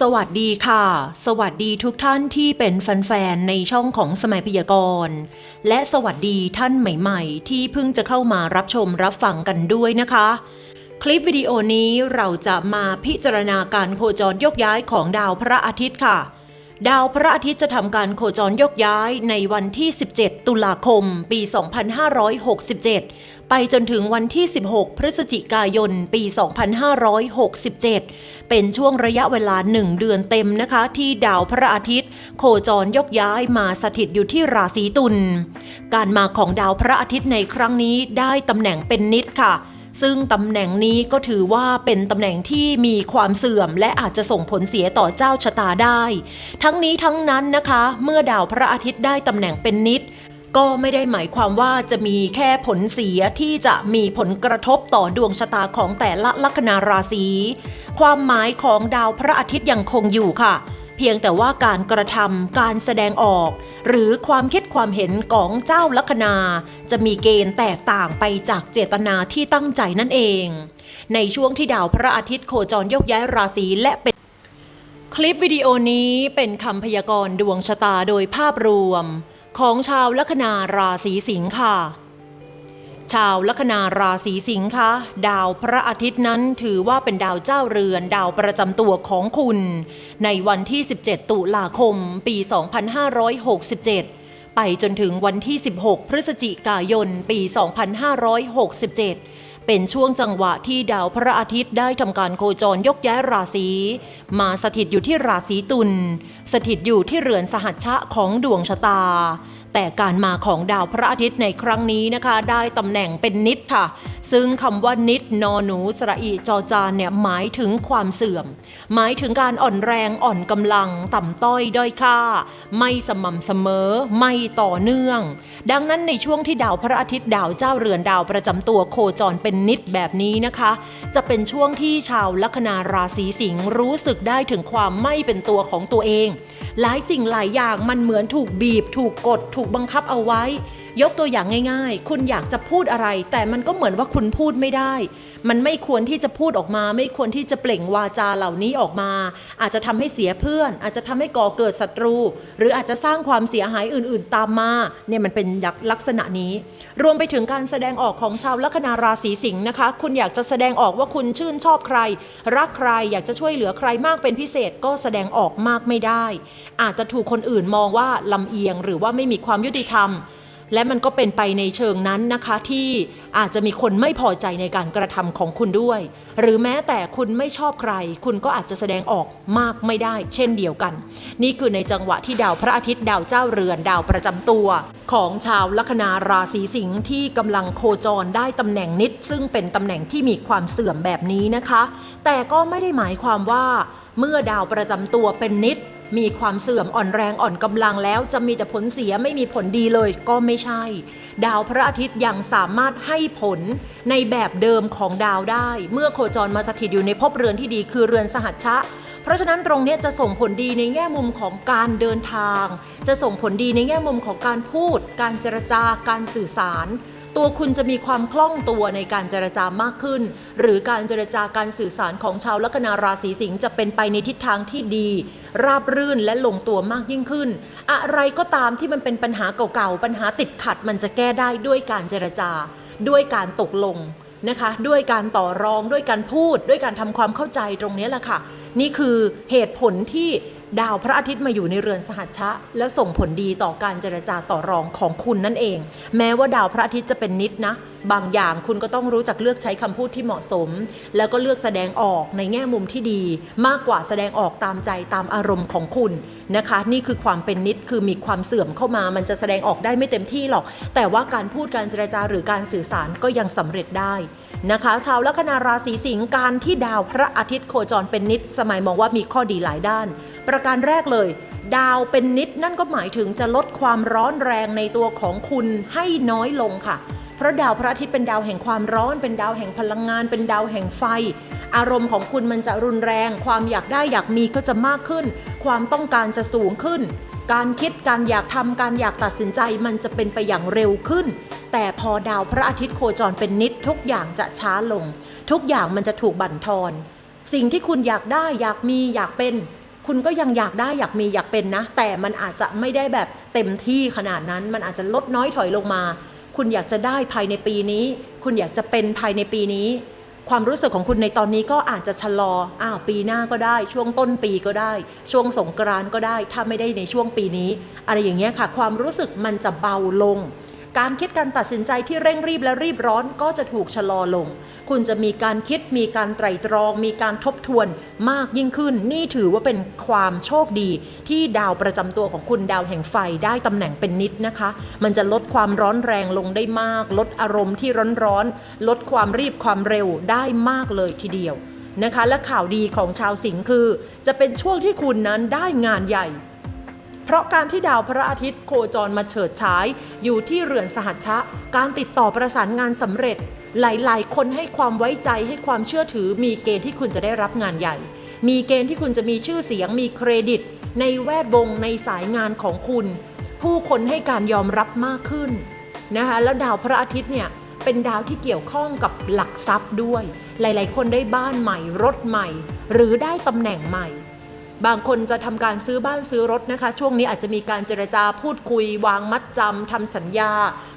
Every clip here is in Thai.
สวัสดีค่ะ สวัสดีทุกท่านที่เป็นแฟนๆในช่องของสมัยพยากรณ์และสวัสดีท่านใหม่ๆ ที่เพิ่งจะเข้ามารับชมรับฟังกันด้วยนะคะ คลิปวิดีโอนี้เราจะมาพิจารณาการโคจรยกย้ายของดาวพระอาทิตย์ค่ะ ดาวพระอาทิตย์จะทำการโคจรยกย้ายในวันที่ 17 ตุลาคม ปี 2567 ไปจนถึงวันที่ 16 พฤศจิกายน ปี 2567 เป็นช่วงระยะเวลา 1 เดือนเต็มนะคะ ที่ดาวพระอาทิตย์ โคจรยกย้ายมาสถิตอยู่ที่ราศีตุล การมาของดาวพระอาทิตย์ในครั้งนี้ได้ตำแหน่งเป็นนิดค่ะซึ่งตำแหน่งนี้ก็ถือว่าเป็นตำแหน่งที่มีความเสื่อม และอาจจะส่งผลเสียต่อเจ้าชะตาได้ ทั้งนี้ทั้งนั้นนะคะ เมื่อดาวพระอาทิตย์ได้ตำแหน่งเป็นนิด ก็ไม่ได้หมายความว่าจะมีแค่ผลเสียที่จะมีผลกระทบต่อดวงชะตาของแต่ละลัคนาราศี ความหมายของดาวพระอาทิตย์ยังคงอยู่ค่ะ เพียงแต่ว่าการกระทำการแสดงออก หรือความคิดความเห็นของเจ้าลัคนา จะมีเกณฑ์แตกต่างไปจากเจตนาที่ตั้งใจนั่นเอง ในช่วงที่ดาวพระอาทิตย์โคจรยกย้ายราศีและเป็นคลิปวิดีโอนี้เป็นคำพยากรณ์ดวงชะตาโดยภาพรวม ของชาวลัคนาราศีสิงค์ค่ะ ชาวลัคนาราศีสิงค์คะดาวพระอาทิตย์นั้นถือว่าเป็นดาวเจ้าเรือนดาวประจำตัวของคุณ ในวันที่ 17 ตุลาคม ปี 2567 ไปจนถึงวันที่ 16 พฤศจิกายน ปี 2567เป็นช่วงจังหวะที่ดาวพระอาทิตย์ได้ทำการโคจรยกย้ายราศีมาสถิตอยู่ที่ราศีตุลสถิตอยู่ที่เรือนสหัชชะของดวงชะตา แต่การมาของดาวพระอาทิตย์ในครั้งนี้นะคะ ได้ตำแหน่งเป็นนิดค่ะ ซึ่งคำว่านิดนอหนูสระอีจอจานเนี่ยหมายถึงความเสื่อม หมายถึงการอ่อนแรงอ่อนกำลังต่ำต้อยด้อยค่า ไม่สม่ำเสมอ ไม่ต่อเนื่อง ดังนั้นในช่วงที่ดาวพระอาทิตย์ดาวเจ้าเรือนดาวประจำตัวโคจรเป็นนิดแบบนี้นะคะ จะเป็นช่วงที่ชาวลัคนาราศีสิงห์รู้สึกได้ถึงความไม่เป็นตัวของตัวเอง หลายสิ่งหลายอย่างมันเหมือนถูกบีบ ถูกกด ถูกบังคับเอาไว้ ยกตัวอย่างง่าย ๆ คุณอยากจะพูดอะไร แต่มันก็เหมือนว่าคุณพูดไม่ได้ มันไม่ควรที่จะพูดออกมา ไม่ควรที่จะเปล่งวาจาเหล่านี้ออกมา อาจจะทำให้เสียเพื่อน อาจจะทำให้ก่อเกิดศัตรู หรืออาจจะสร้างความเสียหายอื่น ๆ ตามมาเนี่ยมันเป็นลักษณะนี้ รวมไปถึงการแสดงออกของชาวลัคนาราศีสิงห์นะคะ คุณอยากจะแสดงออกว่าคุณชื่นชอบใคร รักใครอยากจะช่วยเหลือใครมากเป็นพิเศษก็แสดงออกมากไม่ได้ อาจจะถูกคนอื่นมองว่าลำเอียงหรือว่าไม่มีความยุติธรรม และมันก็เป็นไปในเชิงนั้นนะคะที่อาจจะมีคนไม่พอใจในการกระทำของคุณด้วย หรือแม้แต่คุณไม่ชอบใคร คุณก็อาจจะแสดงออกมากไม่ได้ เช่นเดียวกัน นี่คือในจังหวะที่ดาวพระอาทิตย์ดาวเจ้าเรือนดาวประจำตัว ของชาวลัคนาราศีสิงห์ที่กำลังโคจรได้ตำแหน่งนิด ซึ่งเป็นตำแหน่งที่มีความเสื่อมแบบนี้นะคะ แต่ก็ไม่ได้หมายความว่า เมื่อดาวประจำตัวเป็นนิด มีความเสื่อมอ่อนแรงอ่อนกำลังแล้ว จะมีแต่ผลเสียไม่มีผลดีเลยก็ไม่ใช่ ดาวพระอาทิตย์ยังสามารถให้ผลในแบบเดิมของดาวได้ เมื่อโคจรมาสถิตอยู่ในภพเรือนที่ดีคือเรือนสหัชชะ เพราะฉะนั้นตรงนี้จะส่งผลดีในแง่มุมของการเดินทาง จะส่งผลดีในแง่มุมของการพูด การเจรจาการสื่อสาร ตัวคุณจะมีความคล่องตัวในการเจรจามากขึ้น หรือการเจรจาการสื่อสารของชาวลัคนาราศีสิงห์จะเป็นไปในทิศทางที่ดี ราบรื่นและลงตัวมากยิ่งขึ้น อะไรก็ตามที่มันเป็นปัญหาเก่าๆปัญหาติดขัดมันจะแก้ได้ด้วยการเจรจา ด้วยการตกลง นะคะ ด้วยการต่อรองด้วยการพูดด้วยการทำความเข้าใจตรงนี้แหละค่ะ นี่คือเหตุผลที่ดาวพระอาทิตย์มาอยู่ในเรือนสหัชชะ แล้วส่งผลดีต่อการเจรจาต่อรองของคุณนั่นเอง แม้ว่าดาวพระอาทิตย์จะเป็นนิดนะ บางอย่างคุณก็ต้องรู้จักเลือกใช้คำพูดที่เหมาะสม แล้วก็เลือกแสดงออกในแง่มุมที่ดี มากกว่าแสดงออกตามใจตามอารมณ์ของคุณนะคะ นี่คือความเป็นนิดคือมีความเสื่อมเข้ามา มันจะแสดงออกได้ไม่เต็มที่หรอก แต่ว่าการพูดการเจรจาหรือการสื่อสารก็ยังสำเร็จได้นะคะ ชาวลัคนาราศีสิงห์การที่ดาวพระอาทิตย์โคจรเป็นนิด สมัยมองว่ามีข้อดีหลายด้าน ประการแรกเลย ดาวเป็นนิดนั่นก็หมายถึงจะลดความร้อนแรงในตัวของคุณให้น้อยลงค่ะเพราะดาวพระอาทิตย์เป็นดาวแห่งความร้อน เป็นดาวแห่งพลังงาน เป็นดาวแห่งไฟ อารมณ์ของคุณมันจะรุนแรง ความอยากได้อยากมีก็จะมากขึ้น ความต้องการจะสูงขึ้น การคิดการอยากทำการอยากตัดสินใจมันจะเป็นไปอย่างเร็วขึ้น แต่พอดาวพระอาทิตย์โคจรเป็นนิดทุกอย่างจะช้าลง ทุกอย่างมันจะถูกบั่นทอน สิ่งที่คุณอยากได้อยากมีอยากเป็น คุณก็ยังอยากได้อยากมีอยากเป็นนะ แต่มันอาจจะไม่ได้แบบเต็มที่ขนาดนั้น มันอาจจะลดน้อยถอยลงมา คุณอยากจะได้ภายในปีนี้ คุณอยากจะเป็นภายในปีนี้ ความรู้สึกของคุณในตอนนี้ก็อาจจะชะลออ้าวปีหน้าก็ได้ ช่วงต้นปีก็ได้ ช่วงสงกรานต์ก็ได้ ถ้าไม่ได้ในช่วงปีนี้ อะไรอย่างเงี้ยค่ะ ความรู้สึกมันจะเบาลง การคิดการตัดสินใจที่เร่งรีบและรีบร้อนก็จะถูกชะลอลง คุณจะมีการคิดมีการไตร่ตรอง มีการทบทวนมากยิ่งขึ้น นี่ถือว่าเป็นความโชคดี ที่ดาวประจำตัวของคุณดาวแห่งไฟได้ตำแหน่งเป็นนิดนะคะ มันจะลดความร้อนแรงลงได้มาก ลดอารมณ์ที่ร้อนๆลดความรีบความเร็วได้มากเลยทีเดียวนะคะ และข่าวดีของชาวสิงห์คือ จะเป็นช่วงที่คุณนั้นได้งานใหญ่ เพราะการที่ดาวพระอาทิตย์โคจรมาเฉิดฉาย อยู่ที่เรือนสหัชชะ การติดต่อประสานงานสำเร็จ หลาย ๆ คนให้ความไว้ใจให้ความเชื่อถือ มีเกณฑ์ที่คุณจะได้รับงานใหญ่ มีเกณฑ์ที่คุณจะมีชื่อเสียงมีเครดิต ในแวดวงในสายงานของคุณ ผู้คนให้การยอมรับมากขึ้นนะคะแล้วดาวพระอาทิตย์เนี่ยเป็นดาวที่เกี่ยวข้องกับหลักทรัพย์ด้วย หลาย ๆ คนได้บ้านใหม่รถใหม่ หรือได้ตำแหน่งใหม่ บางคนจะทำการซื้อบ้านซื้อรถนะคะ ช่วงนี้อาจจะมีการเจรจาพูดคุย วางมัดจำทำสัญญา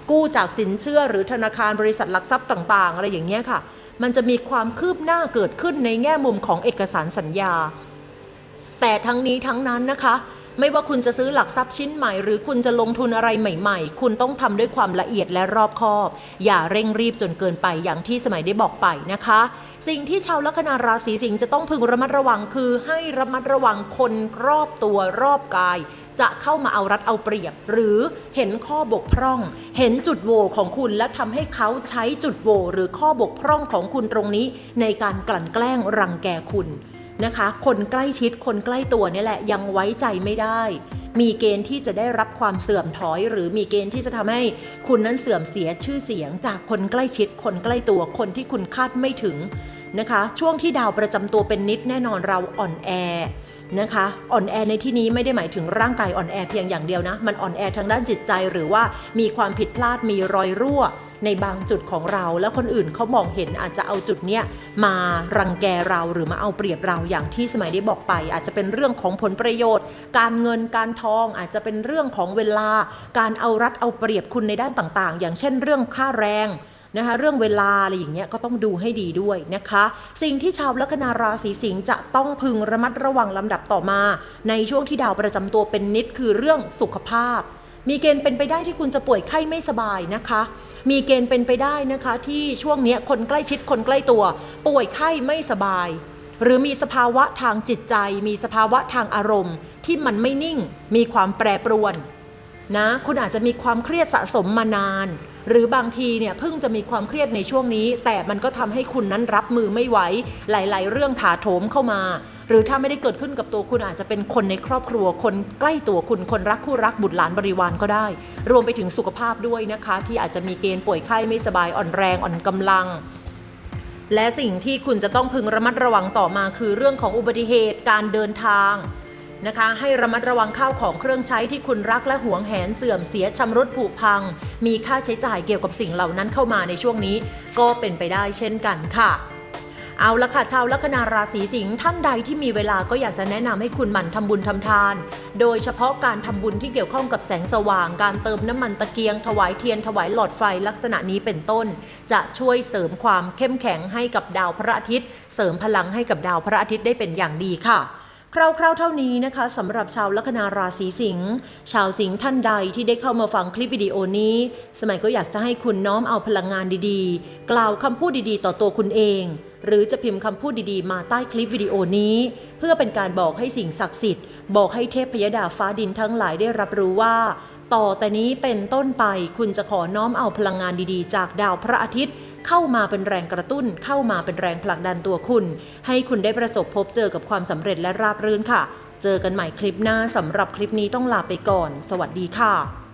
กู้จากสินเชื่อหรือธนาคารบริษัทหลักทรัพย์ต่างๆ อะไรอย่างเงี้ยค่ะ มันจะมีความคืบหน้าเกิดขึ้นในแง่มุมของเอกสารสัญญา แต่ทั้งนี้ทั้งนั้นนะคะ ไม่ว่าคุณจะซื้อหลักทรัพย์ชิ้นใหม่ หรือคุณจะลงทุนอะไรใหม่ๆ คุณต้องทำด้วยความละเอียดและรอบคอบ อย่าเร่งรีบจนเกินไปอย่างที่สมัยได้บอกไปนะคะ สิ่งที่ชาวลัคนาราศีสิงห์จะต้องพึงระมัดระวังคือให้ระมัดระวังคนรอบตัวรอบกาย จะเข้ามาเอารัดเอาเปรียบ หรือเห็นข้อบกพร่อง เห็นจุดโหวของคุณและทำให้เขาใช้จุดโหวหรือข้อบกพร่องของคุณตรงนี้ ในการกลั่นแกล้งรังแกคุณ นะคะ คนใกล้ชิดคนใกล้ตัวนี่แหละยังไว้ใจไม่ได้ มีเกณฑ์ที่จะได้รับความเสื่อมถอย หรือมีเกณฑ์ที่จะทำให้คุณนั้นเสื่อมเสียชื่อเสียง จากคนใกล้ชิด คนใกล้ตัวคนที่คุณคาดไม่ถึงนะคะ ช่วงที่ดาวประจำตัวเป็นนิดแน่นอนเราอ่อนแอนะคะอ่อนแอในที่นี้ไม่ได้หมายถึงร่างกายอ่อนแอเพียงอย่างเดียวนะ มันอ่อนแอทางด้านจิตใจหรือว่ามีความผิดพลาดมีรอยรั่ว ในบางจุดของเรา แล้วคนอื่นเขามองเห็นอาจจะเอาจุดเนี้ยมารังแกเราหรือมาเอาเปรียบเราอย่างที่สมัยได้บอกไป อาจจะเป็นเรื่องของผลประโยชน์ การเงินการทองอาจจะเป็นเรื่องของเวลา การเอารัดเอาเปรียบคุณในด้านต่างๆ อย่างเช่น เรื่องค่าแรงนะคะเรื่องเวลาอะไรอย่างเงี้ยก็ต้องดูให้ดีด้วยนะคะ สิ่งที่ชาวลัคนาราศีสิงห์จะต้องพึงระมัดระวังลำดับต่อมา ในช่วงที่ดาวประจำตัวเป็นนิดคือเรื่องสุขภาพ มีเกณฑ์เป็นไปได้ที่คุณจะป่วยไข้ไม่สบายนะคะ มีเกณฑ์เป็นไปได้นะคะ ที่ช่วงนี้คนใกล้ชิดคนใกล้ตัว ป่วยไข้ไม่สบาย หรือมีสภาวะทางจิตใจ มีสภาวะทางอารมณ์ ที่มันไม่นิ่ง มีความแปรปรวนนะคุณอาจจะมีความเครียดสะสมมานาน หรือบางทีเนี่ยเพิ่งจะมีความเครียดในช่วงนี้ แต่มันก็ทำให้คุณนั้นรับมือไม่ไหวหลาย ๆ เรื่องถาโถมเข้ามา หรือถ้าไม่ได้เกิดขึ้นกับตัวคุณอาจจะเป็นคนในครอบครัว คนใกล้ตัวคุณคนรักคู่รักบุตรหลานบริวารก็ได้ รวมไปถึงสุขภาพด้วยนะคะ ที่อาจจะมีเกณฑ์ป่วยไข้ไม่สบายอ่อนแรงอ่อนกำลังและสิ่งที่คุณจะต้องพึงระมัดระวังต่อมาคือเรื่องของอุบัติเหตุการเดินทาง นะคะ ให้ระมัดระวังข้าวของเครื่องใช้ที่คุณรักและหวงแหนเสื่อมเสียชำรุดผุพัง มีค่าใช้จ่ายเกี่ยวกับสิ่งเหล่านั้นเข้ามาในช่วงนี้ ก็เป็นไปได้เช่นกันค่ะเอาละค่ะชาวลัคนาราศีสิงห์ท่านใดที่มีเวลาก็อยากจะแนะนำให้คุณหมั่นทำบุญทำทาน โดยเฉพาะการทำบุญที่เกี่ยวข้องกับแสงสว่าง การเติมน้ำมันตะเกียง ถวายเทียนถวายหลอดไฟลักษณะนี้เป็นต้น จะช่วยเสริมความเข้มแข็งให้กับดาวพระอาทิตย์ เสริมพลังให้กับดาวพระอาทิตย์ได้เป็นอย่างดีค่ะ คร่าวๆเท่านี้นะคะสำหรับชาวลัคนาราศีสิงห์ชาวสิงห์ท่านใดที่ได้เข้ามาฟังคลิปวิดีโอนี้ สมัยก็อยากจะให้คุณน้อมเอาพลังงานดีๆ กล่าวคำพูดดีๆ ต่อตัวคุณเอง หรือจะพิมพ์คำพูดดีๆ มาใต้คลิปวิดีโอนี้ เพื่อเป็นการบอกให้สิ่งศักดิ์สิทธิ์บอกให้เทพพยดาฟ้าดินทั้งหลายได้รับรู้ว่า ต่อแต่นี้เป็นต้นไปคุณจะขอน้อมเอาพลังงานดีๆ จากดาวพระอาทิตย์ เข้ามาเป็นแรงกระตุ้น เข้ามาเป็นแรงผลักดันตัวคุณ ให้คุณได้ประสบพบเจอกับความสำเร็จและราบรื่นค่ะ เจอกันใหม่คลิปหน้าสำหรับคลิปนี้ต้องลาไปก่อน สวัสดีค่ะ